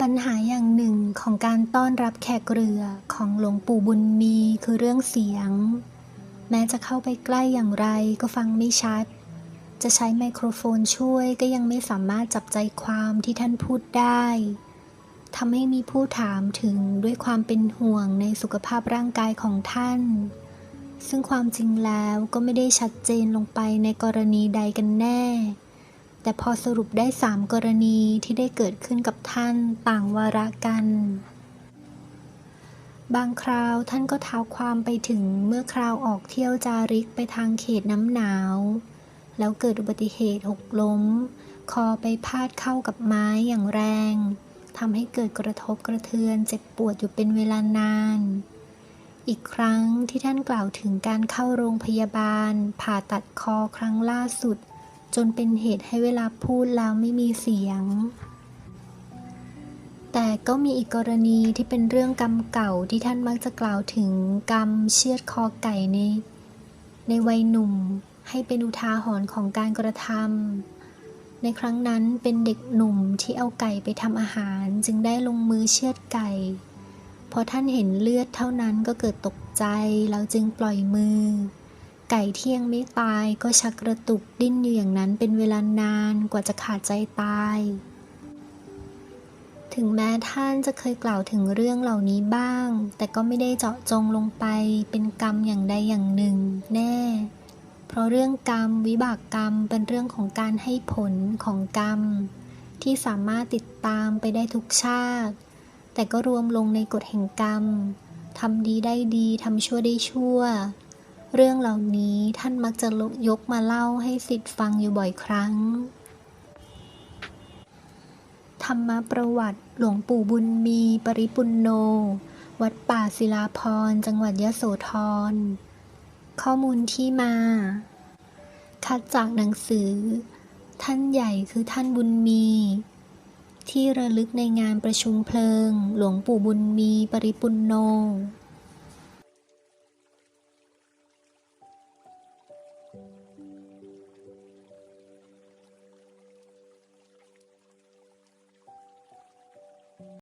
ปัญหาอย่างหนึ่งของการต้อนรับแขกเรือของหลวงปู่บุญมีคือเรื่องเสียง แม้จะเข้าไปใกล้อย่างไรก็ฟังไม่ชัด จะใช้ไมโครโฟนช่วยก็ยังไม่สามารถจับใจความที่ท่านพูดได้ทำให้มีผู้ถามถึงด้วยความเป็นห่วงในสุขภาพร่างกายของท่าน ซึ่งความจริงแล้วก็ไม่ได้ชัดเจนลงไปในกรณีใดกันแน่ แต่พอสรุปได้สามกรณีที่ได้เกิดขึ้นกับท่านต่างวาระกัน บางคราวท่านก็เท้าความไปถึงเมื่อคราวออกเที่ยวจาริกไปทางเขตน้ำหนาว แล้วเกิดอุบัติเหตุหกล้ม คอไปพาดเข้ากับไม้อย่างแรงทำให้เกิดกระทบกระเทือนเจ็บปวดอยู่เป็นเวลานาน อีกครั้งที่ท่านกล่าวถึงการเข้าโรงพยาบาล ผ่าตัดคอครั้งล่าสุด จนเป็นเหตุให้เวลาพูดแล้วไม่มีเสียง แต่ก็มีอีกกรณีที่เป็นเรื่องกรรมเก่าที่ท่านมักจะกล่าวถึงกรรมเชือดคอไก่ในในวัยหนุ่มให้เป็นอุทาหรณ์ของการกระทำในครั้งนั้นเป็นเด็กหนุ่มที่เอาไก่ไปทำอาหารจึงได้ลงมือเชือดไก่พอท่านเห็นเลือดเท่านั้นก็เกิดตกใจแล้วจึงปล่อยมือ ไก่ที่ยังไม่ตายก็ชักกระตุกดิ้นอยู่อย่างนั้นเป็นเวลานานกว่าจะขาดใจตาย ถึงแม้ท่านจะเคยกล่าวถึงเรื่องเหล่านี้บ้าง แต่ก็ไม่ได้เจาะจงลงไปเป็นกรรมอย่างใดอย่างหนึ่งแน่ เพราะเรื่องกรรมวิบากกรรมเป็นเรื่องของการให้ผลของกรรม ที่สามารถติดตามไปได้ทุกชาติ แต่ก็รวมลงในกฎแห่งกรรมทำดีได้ดีทำชั่วได้ชั่ว เรื่องเหล่านี้ท่านมักจะยกมาเล่าให้สิทธิ์ฟังอยู่บ่อยครั้ง ธรรมประวัติหลวงปู่บุญมีปริปุณโน วัดป่าศิลาพร จังหวัดยะโสธร ข้อมูลที่มา คัดจากหนังสือ ท่านใหญ่คือท่านบุญมีที่ระลึกในงานประชุมเพลิง หลวงปู่บุญมีปริปุณโน ค